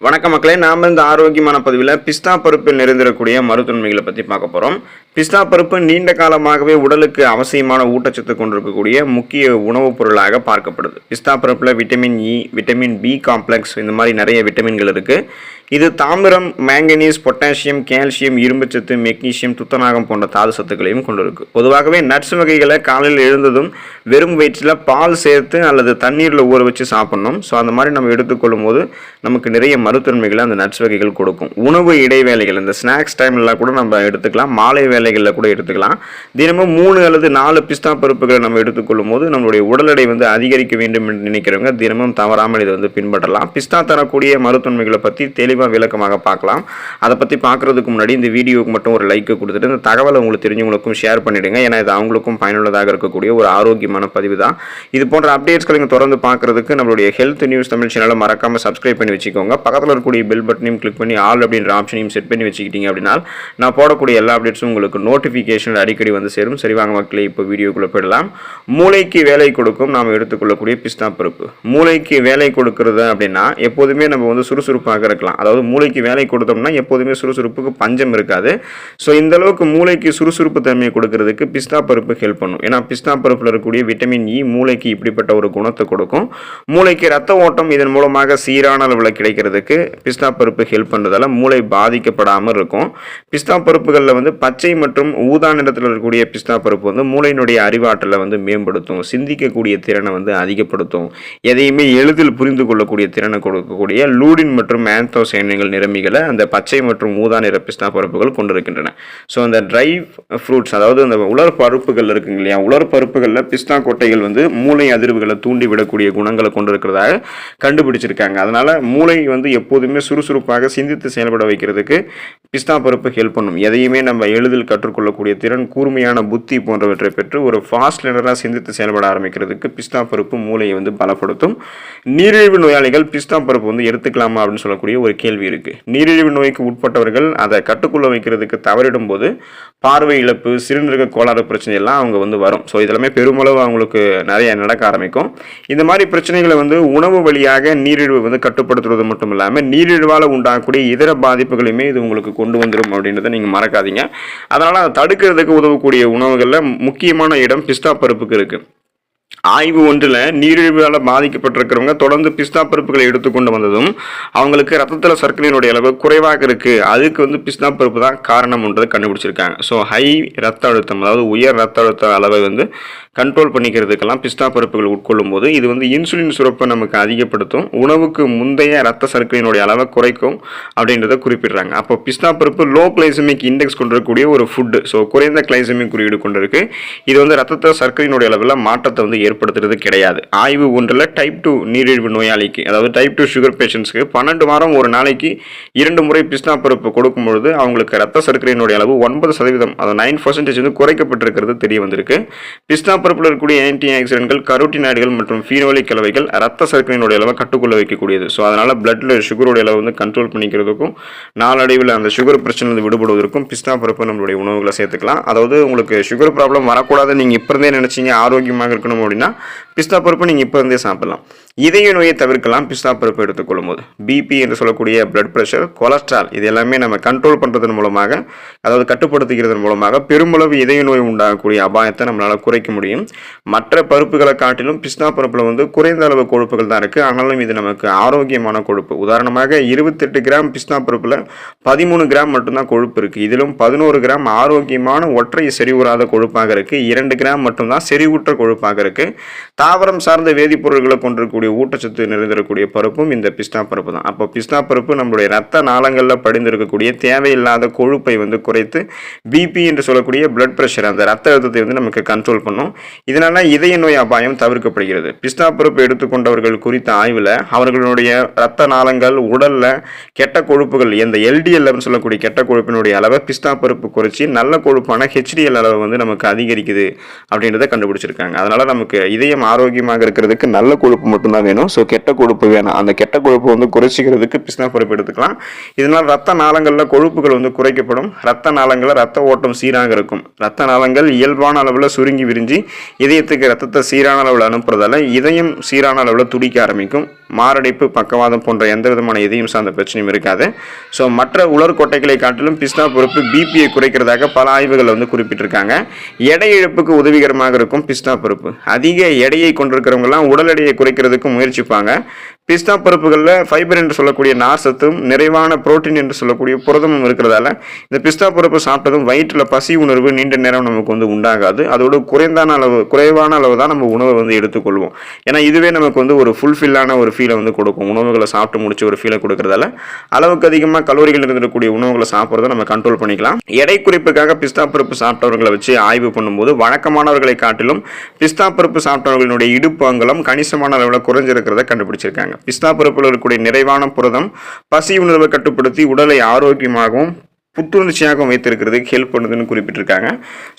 வணக்க மக்களே நாம் இந்த ஆரோக்கியமான பதிவில் பிஸ்தா பருப்பில் நிறைந்திருக்கக்கூடிய மருத்துவன்மைகளை பற்றி பார்க்க போகிறோம் பிஸ்தா பருப்பு நீண்ட காலமாகவே உடலுக்கு அவசியமான ஊட்டச்சத்து கொண்டிருக்கக்கூடிய முக்கிய உணவுப் பொருளாக பார்க்கப்படுது. பிஸ்தா பருப்பில் vitamin E vitamin B complex இந்த மாதிரி நிறைய விட்டமின்கள் இருக்குது இது தாமிரம் மேங்கனீஸ் பொட்டாசியம் கால்சியம் இரும்புச்சத்து மெக்னீசியம் துத்தநாகம் போன்ற தாது சத்துக்களையும் கொண்டிருக்கு. பொதுவாகவே நட்ஸ் வகைகளை காலையில் எழுந்ததும் வெறும் வயிற்றில் பால் சேர்த்து அல்லது தண்ணீரில் ஊற வச்சு சாப்பிட்ணும். ஸோ அந்த மாதிரி நம்ம எடுத்துக்கொள்ளும் போது நமக்கு நிறைய மருத்துவன்மைகளை அந்த நட்ஸ் வகைகள் கொடுக்கும். உணவு இடைவேளைகள் இந்த ஸ்நாக்ஸ் டைம்லாம் கூட நம்ம எடுத்துக்கலாம். மாலை வேலைகளில் கூட எடுத்துக்கலாம். தினமும் மூணு அல்லது நாலு பிஸ்தா பருப்புகளை நம்ம எடுத்துக்கொள்ளும் போது நம்மளுடைய உடல் எடை வந்து அதிகரிக்க வேண்டும் என்று நினைக்கிறவங்க தினமும் தவறாமல் இதை வந்து பின்பற்றலாம். பிஸ்தா தரக்கூடிய மருத்துவன்மைகளை பற்றி தெளிவு தெளிவாக விளக்கமாக பார்க்கலாம். அதை பற்றி பார்க்குறதுக்கு முன்னாடி இந்த வீடியோவுக்கு மட்டும் ஒரு லைக் கொடுத்துட்டு இந்த தகவலை உங்களுக்கு தெரிஞ்சவங்களுக்கும் ஷேர் பண்ணிவிடுங்க ஏன்னா இது அவங்களுக்கும் பயனுள்ளதாக இருக்கக்கூடிய ஒரு ஆரோக்கியமான பதிவு தான். இது போன்ற அப்டேட்ஸ்களை நீங்கள் தொடர்ந்து பார்க்குறதுக்கு நம்மளுடைய ஹெல்த் நியூஸ் தமிழ் சேனலை மறக்காமல் சப்ஸ்கிரைப் பண்ணி வச்சுக்கோங்க. பக்கத்தில் இருக்கக்கூடிய பெல் பட்டனையும் கிளிக் பண்ணி ஆல் அப்படின்ற ஆப்ஷனையும் செட் பண்ணி வச்சுக்கிட்டீங்க அப்படின்னா நான் போடக்கூடிய எல்லா அப்டேட்ஸும் உங்களுக்கு நோட்டிஃபிகேஷன் அடிக்கடி வந்து சேரும். சரி வாங்க மக்களே இப்போ வீடியோக்குள்ளே போயிடலாம். மூளைக்கு வேலை கொடுக்கும் நாம் எடுத்துக்கொள்ளக்கூடிய பிஸ்தா பருப்பு. மூளைக்கு வேலை கொடுக்கறது அப்படின்னா எப்போதுமே நம்ம வந்து சுறுசுறுப்பாக இருக்கலாம். அதாவது மூளைக்கு வேலை கொடுத்தோம்னா எப்போதுமே சுறுசுறுப்புக்கு பஞ்சம் இருக்காது. ஸோ இந்த அளவுக்கு மூளைக்கு சுறுசுறுப்பு தன்மையை கொடுக்கறதுக்கு பிஸ்தா பருப்பு ஹெல்ப் பண்ணும். ஏன்னா பிஸ்தா பருப்பில் இருக்கக்கூடிய விட்டமின் இ e மூளைக்கு இப்படிப்பட்ட ஒரு குணத்தை கொடுக்கும். மூளைக்கு ரத்த ஓட்டம் இதன் மூலமாக சீரான அளவில் கிடைக்கிறதுக்கு பிஸ்தா பருப்பு ஹெல்ப் பண்ணுறதால மூளை பாதிக்கப்படாமல் இருக்கும். பிஸ்தா பருப்புகளில் வந்து பச்சை மற்றும் ஊதா நிறத்தில் இருக்கக்கூடிய பிஸ்தா பருப்பு வந்து மூளையினுடைய அறிவாற்றலை வந்து மேம்படுத்தும். சிந்திக்கக்கூடிய திறனை வந்து அதிகப்படுத்தும். எதையுமே எளிதில் புரிந்து கொள்ளக்கூடிய திறனை கொடுக்கக்கூடிய லூடின் மற்றும் ஆந்தோசைன்கள் நிரம்பிகளை அந்த பச்சை மற்றும் ஊதா நிற பிஸ்தா பருப்புகள் கொண்டிருக்கின்றன. ஸோ அந்த ட்ரை ஃப்ரூட்ஸ் அதாவது அந்த உலர் பருப்புகள் இருக்குங்க இல்லையா? உலர் பருப்புகளில் பிஸ்தா கொட்டைகள் வந்து மூளை அதிர்வுகளை தூண்டி விடக்கூடிய குணங்களை கொண்டிருக்கிறதாக கண்டுபிடிச்சிருக்காங்க. அதனால் மூளை வந்து எப்போதுமே சுறுசுறுப்பாக சிந்தித்து செயல்பட வைக்கிறதுக்கு பிஸ்தா பருப்பு ஹெல்ப் பண்ணும். எதையுமே நம்ம எளிதில் கற்றுக்கொள்ளக்கூடிய திறன் கூர்மையான புத்தி போன்றவற்றை பெற்று ஒரு ஃபாஸ்ட் லேனராக சிந்தித்து செயல்பட ஆரம்பிக்கிறதுக்கு பிஸ்தா பருப்பு மூளையை வந்து பலப்படுத்தும். நீரிழிவு நோயாளிகள் பிஸ்தா பருப்பு வந்து எடுத்துக்கலாமா அப்படின்னு சொல்லக்கூடிய ஒரு கேள்வி இருக்குது நீரிழிவு நோய்க்கு உட்பட்டவர்கள் அதை கட்டுக்குள்ள வைக்கிறதுக்கு தவறிடும் போது பார்வை இழப்பு சிறுநீரக கோளாறு பிரச்சனை எல்லாம் அவங்க வந்து வரும். ஸோ இதெல்லாமே பெருமளவு அவங்களுக்கு நிறைய நடக்க ஆரம்பிக்கும். இந்த மாதிரி பிரச்சனைகளை வந்து உணவு வழியாக நீரிழிவு வந்து கட்டுப்படுத்துறது மட்டும் இல்லாமல் நீரிழிவால் உண்டாகக்கூடிய இதர பாதிப்புகளையுமே இது உங்களுக்கு கொண்டு வந்துடும் அப்படின்றத நீங்கள் மறக்காதீங்க. அதனால் அதை தடுக்கிறதுக்கு உதவக்கூடிய உணவுகளில் முக்கியமான இடம் பிஸ்தா பருப்புக்கு இருக்குது ஆய்வு ஒன்றில் நீரிழிவால் பாதிக்கப்பட்டிருக்கிறவங்க தொடர்ந்து பிஸ்தா பருப்புகளை எடுத்துக்கொண்டு வந்ததும் அவங்களுக்கு ரத்தத்தில் சர்க்கரையினுடைய அளவு குறைவாக இருக்குது அதுக்கு வந்து பிஸ்தா பருப்பு தான் காரணம்ன்றதை கண்டுபிடிச்சிருக்காங்க. ஸோ ஹை ரத்த அழுத்தம் அதாவது உயர் ரத்த அழுத்த அளவை வந்து கண்ட்ரோல் பண்ணிக்கிறதுக்கெல்லாம் பிஸ்தா பருப்புகள் உட்கொள்ளும் போது இது வந்து இன்சுலின் சுரப்பை நமக்கு அதிகப்படுத்தும் உணவுக்கு முந்தைய ரத்த சர்க்கரையினுடைய அளவை குறைக்கும் அப்படின்றத குறிப்பிடுறாங்க. அப்போ பிஸ்தா பருப்பு லோ கிளைசமிக் இண்டெக்ஸ் கொண்டிருக்கக்கூடிய ஒரு ஃபுட்டு ஸோ குறைந்த கிளைசமிக் குறியீடு கொண்டிருக்கு. இது வந்து ரத்தத்தில் சர்க்கரையினுடைய அளவில் மாற்றத்தை வந்து ஏற்படுத்தும். ஏற்படுத்துறது கிடையாது. ஆய்வு ஒன்றில் டைப் டூ நீரிழிவு நோயாளிக்கு அதாவது டைப் டூ சுகர் பேஷண்ட்ஸ்க்கு பன்னெண்டு வாரம் ஒரு நாளைக்கு இரண்டு முறை பிஸ்தா பருப்பு கொடுக்கும்பொழுது அவங்களுக்கு ரத்த சர்க்கரையினுடைய அளவு ஒன்பது சதவீதம் அதாவது நைன் பர்சன்டேஜ் வந்து குறைக்கப்பட்டிருக்கிறது தெரிய வந்திருக்கு. பிஸ்னா பருப்பில் இருக்கக்கூடிய ஆன்டி ஆக்சிடென்ட்கள் கரோட்டினாய்டுகள் மற்றும் ஃபீனோலிக் கலவைகள் ரத்த சர்க்கரையினுடைய அளவை கட்டுக்குள்ள வைக்கக்கூடியது. ஸோ அதனால் பிளட்டில் சுகருடைய அளவு வந்து கண்ட்ரோல் பண்ணிக்கிறதுக்கும் நாளடைவில் அந்த சுகர் பிரச்சனை வந்து விடுபடுவதற்கும் பிஸ்தா பருப்பு நம்மளுடைய உணவுகளை சேர்த்துக்கலாம். அதாவது உங்களுக்கு சுகர் ப்ராப்ளம் வரக்கூடாது நீங்கள் இப்போ இருந்தே நினச்சிங்க ஆரோக்கியமாக இருக்கணும் அப்படின்னா பிஸ்தா பருப்பு நீங்கள் இப்போ இருந்தே சாப்பிடலாம். இதய நோயை தவிர்க்கலாம் பிஸ்தா பருப்பு எடுத்துக்கொள்ளும் போது பிபி என்று சொல்லக்கூடிய பிளட் ப்ரெஷர் கொலஸ்ட்ரால் இது எல்லாமே நம்ம கண்ட்ரோல் பண்ணுறதன் மூலமாக அதாவது கட்டுப்படுத்துகிறதன் மூலமாக பெருமளவு இதய நோய் உண்டாகக்கூடிய அபாயத்தை நம்மளால் குறைக்க முடியும். மற்ற பருப்புகளை காட்டிலும் பிஸ்தா பருப்பில் வந்து குறைந்த அளவு கொழுப்புகள் தான் இருக்குது ஆனாலும் இது நமக்கு ஆரோக்கியமான கொழுப்பு. உதாரணமாக இருபத்தெட்டு கிராம் பிஸ்தா பருப்பில் பதிமூணு கிராம் மட்டும்தான் கொழுப்பு இருக்குது இதிலும் பதினோரு கிராம் ஆரோக்கியமான ஒற்றை செறிவுறாத கொழுப்பாக இருக்குது இரண்டு கிராம் மட்டும்தான் செறிவுற்ற கொழுப்பாக இருக்குது தாவரம் சார்ந்த வேதிப்பொருட்களை கொண்டிருக்கக்கூடிய ஊட்டச்சத்து நிறைந்திருக்கக்கூடிய பருப்பும் இந்த பிஸ்தா பருப்பு தான். அப்போ பிஸ்தா பருப்பு நம்மளுடைய ரத்த நாளங்களில் படிந்திருக்கக்கூடிய தேவையில்லாத கொழுப்பை வந்து குறைத்து பிபி என்று சொல்லக்கூடிய பிளட் ப்ரெஷர் அந்த ரத்த அழுத்தத்தை வந்து நமக்கு கண்ட்ரோல் பண்ணும். இதனால இதய நோய் அபாயம் தவிர்க்கப்படுகிறது. பிஸ்தா பருப்பு எடுத்துக்கொண்டவர்கள் குறித்த ஆய்வில் அவர்களுடைய ரத்த நாளங்கள் உடலில் கெட்ட கொழுப்புகள் எந்த எல்டிஎல் சொல்லக்கூடிய கெட்ட கொழுப்பினுடைய அளவை பிஸ்தா பருப்பு குறைச்சி நல்ல கொழுப்பான ஹெச்டிஎல் அளவை வந்து நமக்கு அதிகரிக்குது அப்படின்றத கண்டுபிடிச்சிருக்காங்க. அதனால நமக்கு நமக்கு இதயம் ஆரோக்கியமாக இருக்கிறதுக்கு நல்ல கொழுப்பு மட்டும்தான் வேணும். ஸோ கெட்ட கொழுப்பு வேணும். அந்த கெட்ட கொழுப்பு வந்து குறைச்சிக்கிறதுக்கு பிஸ்னா பருப்பு எடுத்துக்கலாம். இதனால் ரத்த நாளங்களில் கொழுப்புகள் வந்து குறைக்கப்படும். ரத்த நாளங்களில் ரத்த ஓட்டம் சீராக இருக்கும். ரத்த நாளங்கள் இயல்பான அளவில் சுருங்கி விரிஞ்சு இதயத்துக்கு ரத்தத்தை சீரான அளவில் அனுப்புறதால இதயம் சீரான அளவில் துடிக்க ஆரம்பிக்கும். மாரடைப்பு பக்கவாதம் போன்ற எந்த விதமான இதயம் சார்ந்த பிரச்சனையும் இருக்காது. ஸோ மற்ற உலர் கொட்டைகளை காட்டிலும் பிஸ்னா பருப்பு பிபியை குறைக்கிறதாக பல ஆய்வுகள் வந்து குறிப்பிட்டிருக்காங்க. எடை இழப்புக்கு உதவிகரமாக இருக்கும் பிஸ்னா பருப்பு அதிக எடையை கொண்டிருக்கிறவங்கலாம் உடல் எடையை குறைக்கிறதுக்கு முயற்சிப்பாங்க. பிஸ்தா பருப்புகளில் ஃபைபர் என்று சொல்லக்கூடிய நார் சத்தும் நிறைவான புரோட்டீன் என்று சொல்லக்கூடிய புரதமும் இருக்கிறதால இந்த பிஸ்தா பருப்பு சாப்பிட்டதும் வயிற்றில் பசி உணர்வு நீண்ட நேரம் நமக்கு வந்து உண்டாகாது. அதோட குறைந்தான அளவு குறைவான அளவு தான் நம்ம உணவை வந்து எடுத்துக்கொள்வோம். ஏன்னா இதுவே நமக்கு வந்து ஒரு ஃபுல்ஃபில்லான ஒரு ஃபீலை வந்து கொடுக்கும். உணவுகளை சாப்பிட்டு முடிச்சு ஒரு ஃபீலை கொடுக்கறதால அளவுக்கு அதிகமாக கலோரிகள் இருந்திருக்கக்கூடிய உணவுகளை சாப்பிட்றத நம்ம கண்ட்ரோல் பண்ணிக்கலாம். எடை குறைப்புக்காக பிஸ்தா பருப்பு சாப்பிட்டவர்களை வச்சு ஆய்வு பண்ணும்போது வழக்கமானவர்களை காட்டிலும் பிஸ்தா பருப்பு சாப்பிட்டவர்களுடைய இடுப்பு அங்கலம் கணிசமான அளவில் குறைஞ்சிருக்கிறத கண்டுபிடிச்சிருக்காங்க. பிஸ்தா பருப்பில் இருக்கக்கூடிய நிறைவான புரதம் பசி உணர்வை கட்டுப்படுத்தி உடலை ஆரோக்கியமாகவும் புத்துணர்ச்சியாகவும் வைத்திருக்கிறதுக்கு ஹெல்ப் பண்ணுதுன்னு குறிப்பிட்டிருக்காங்க.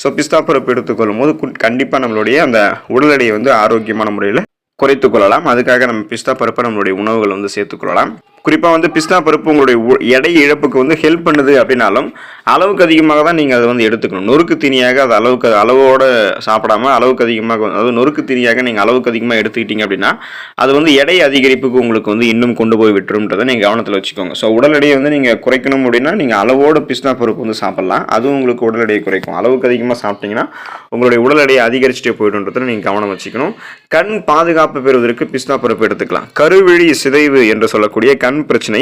ஸோ பிஸ்தா பருப்பு எடுத்துக்கொள்ளும் போது கண்டிப்பாக நம்மளுடைய அந்த உடல் எடையை வந்து ஆரோக்கியமான முறையில் குறைத்துக்கொள்ளலாம் அதுக்காக நம்ம பிஸ்தா பருப்பை நம்மளுடைய உணவுகள் வந்து சேர்த்துக்கொள்ளலாம் குறிப்பாக வந்து பிஸ்தா பருப்பு உங்களுடைய உ- எடை இழப்புக்கு வந்து ஹெல்ப் பண்ணுது அப்படின்னாலும் அளவுக்கு அதிகமாக தான் நீங்கள் அதை வந்து எடுத்துக்கணும். நொறுக்கு தீனியாக அது அளவுக்கு அளவோடு சாப்பிடாம அளவுக்கு அதிகமாக அதாவது நொறுக்கு தீனியாக நீங்கள் அளவுக்கு அதிகமாக எடுத்துக்கிட்டீங்க அப்படின்னா அது வந்து எடை அதிகரிப்புக்கு உங்களுக்கு வந்து இன்னும் கொண்டு போய் விட்டுருன்றதை நீங்கள் கவனத்தில் வச்சுக்கோங்க. ஸோ உடல் எடையை வந்து நீங்கள் குறைக்கணும் அப்படின்னா நீங்கள் அளவோட பிஸ்தா பருப்பு வந்து சாப்பிட்லாம். அதுவும் உங்களுக்கு உடல் எடையை குறைக்கும். அளவுக்கு அதிகமாக சாப்பிட்டீங்கன்னா உங்களுடைய உடல் எடையை அதிகரிச்சுட்டே போய்டுன்றதை நீங்கள் கவனம் வச்சுக்கணும். கண் பாதுகாப்பு பெறுவதற்கு பிஸ்தா பருப்பு எடுத்துக்கலாம். கருவிழி சிதைவு என்று சொல்லக்கூடிய கண் கண் பிரச்சனை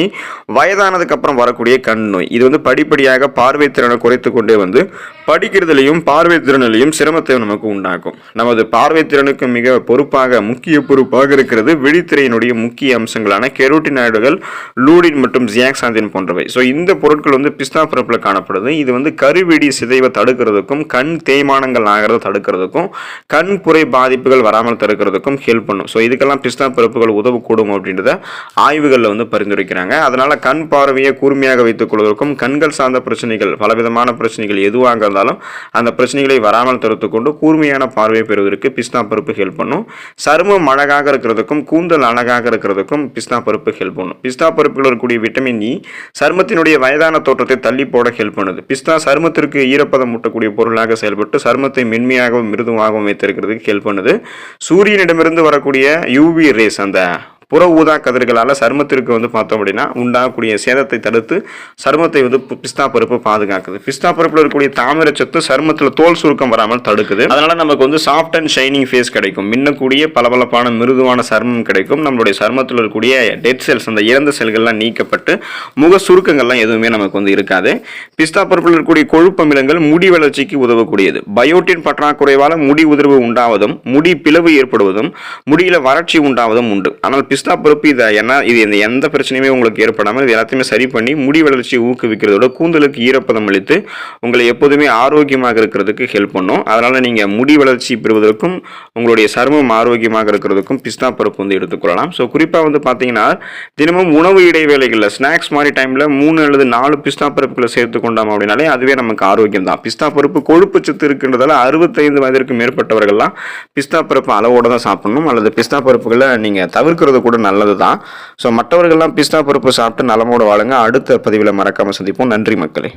வயதானதுக்கு அப்புறம் வரக்கூடிய கண் நோய். இது வந்து படிப்படியாக பார்வை திறனை குறைத்து கொண்டே வந்து படிக்கிறதுலையும் பார்வை திறனிலையும் சிரமத்தை நமக்கு உண்டாக்கும். நமது பார்வை திறனுக்கு மிக பொறுப்பாக முக்கிய பொறுப்பாக இருக்கிறது விழித்திரையினுடைய முக்கிய அம்சங்களான கெரோட்டினாய்டுகள் லூடின் மற்றும் ஜியாக்சாந்தின் போன்றவை. ஸோ இந்த பொருட்கள் வந்து பிஸ்தா பருப்பில் காணப்படுது. இது வந்து கருவிழி சிதைவை தடுக்கிறதுக்கும் கண் தேய்மானங்கள் ஆகிறத தடுக்கிறதுக்கும் கண் புரை பாதிப்புகள் வராமல் தடுக்கிறதுக்கும் ஹெல்ப் பண்ணும். ஸோ இதுக்கெல்லாம் பிஸ்தா பருப்புகள் உதவக்கூடும் அப்படின்றத ஆய்வுகளில் வந்து பரிந்துரைக்கிறாங்க அதனால கண் பார்வையை கூர்மையாக வைத்துக் கொள்வதற்கும் கண்கள் சார்ந்த பிரச்சனைகள் பலவிதமான பிரச்சனைகள் எதுவாக இருந்தாலும் அந்த பிரச்சனைகளை வராமல் தடுத்து கொண்டு கூர்மையான பார்வையை பெறுவதற்கு பிஸ்தா பருப்பு ஹெல்ப் பண்ணும். சருமம் அழகாக இருக்கிறதுக்கும் கூந்தல் அழகாக இருக்கிறதுக்கும் பிஸ்தா பருப்பு ஹெல்ப் பண்ணும். பிஸ்தா பருப்பில் இருக்கக்கூடிய விட்டமின் இ e சருமத்தினுடைய வயதான தோற்றத்தை தள்ளி போட ஹெல்ப் பண்ணுது. பிஸ்தா சருமத்திற்கு ஈரப்பதம் மூட்டக்கூடிய பொருளாக செயல்பட்டு சருமத்தை மென்மையாகவும் மிருதுவாகவும் வைத்திருக்கிறதுக்கு ஹெல்ப் பண்ணுது. சூரியனிடமிருந்து வரக்கூடிய யூவி ரேஸ் அந்த புற ஊதா கதிர்களால் சருமத்திற்கு வந்து பார்த்தோம் அப்படின்னா உண்டாகக்கூடிய சேதத்தை தடுத்து சருமத்தை வந்து பிஸ்தா பருப்பு பாதுகாக்குது. பிஸ்தா பருப்பில் இருக்கக்கூடிய தாமிரச்சத்து சருமத்தில் தோல் சுருக்கம் வராமல் தடுக்குது. அதனால நமக்கு வந்து சாஃப்ட் அண்ட் ஷைனிங் ஃபேஸ் கிடைக்கும். மின்னக்கூடிய பளபளப்பான மிருதுவான சருமம் கிடைக்கும். நம்மளுடைய சருமத்தில் இருக்கக்கூடிய டெட் செல்ஸ் அந்த இறந்த செல்கள்லாம் நீக்கப்பட்டு முக சுருக்கங்கள்லாம் எதுவுமே நமக்கு வந்து இருக்காது. பிஸ்தா பருப்பில் இருக்கக்கூடிய கொழுப்பமிலங்கள் முடி வளர்ச்சிக்கு உதவக்கூடியது. பயோட்டின் பற்றாக்குறைவால் முடி உதிர்வு உண்டாவதும் முடி பிளவு ஏற்படுவதும் முடியில் வறட்சி உண்டாவதும் உண்டு. ஆனால் பிஸ்தா பருப்பு இதை ஏன்னா இது இந்த எந்த பிரச்சனையுமே உங்களுக்கு ஏற்படாமல் இது எல்லாத்தையுமே சரி பண்ணி முடி வளர்ச்சியை ஊக்குவிக்கிறதோட கூந்தலுக்கு ஈரப்பதம் அளித்து உங்களை எப்போதுமே ஆரோக்கியமாக இருக்கிறதுக்கு ஹெல்ப் பண்ணும். அதனால் நீங்கள் முடி வளர்ச்சி பெறுவதற்கும் உங்களுடைய சருமம் ஆரோக்கியமாக இருக்கிறதுக்கும் பிஸ்தா பருப்பு வந்து எடுத்துக்கொள்ளலாம் ஸோ குறிப்பாக வந்து பார்த்தீங்கன்னா தினமும் உணவு இடைவேளைகளில் ஸ்நாக்ஸ் மாதிரி டைமில் மூணு அல்லது நாலு பிஸ்தா பருப்புகளை சேர்த்து கொண்டோம் அப்படின்னாலே அதுவே நமக்கு ஆரோக்கியம் தான். பிஸ்தா பருப்பு கொழுப்பு சத்து இருக்கின்றதால அறுபத்தைந்து வயதிற்கு மேற்பட்டவர்கள்லாம் பிஸ்தா பருப்பு அளவோடு தான் சாப்பிடணும். அல்லது பிஸ்தா பருப்புகளை நீங்கள் தவிர்க்கிறது கூட நல்லது தான் ஸோ மற்றவர்கள்லாம் பிஸ்தா பருப்பு சாப்பிட்டு நலமோடு வாழுங்க. அடுத்த பதிவில் மறக்காமல் சந்திப்போம். நன்றி மக்களே.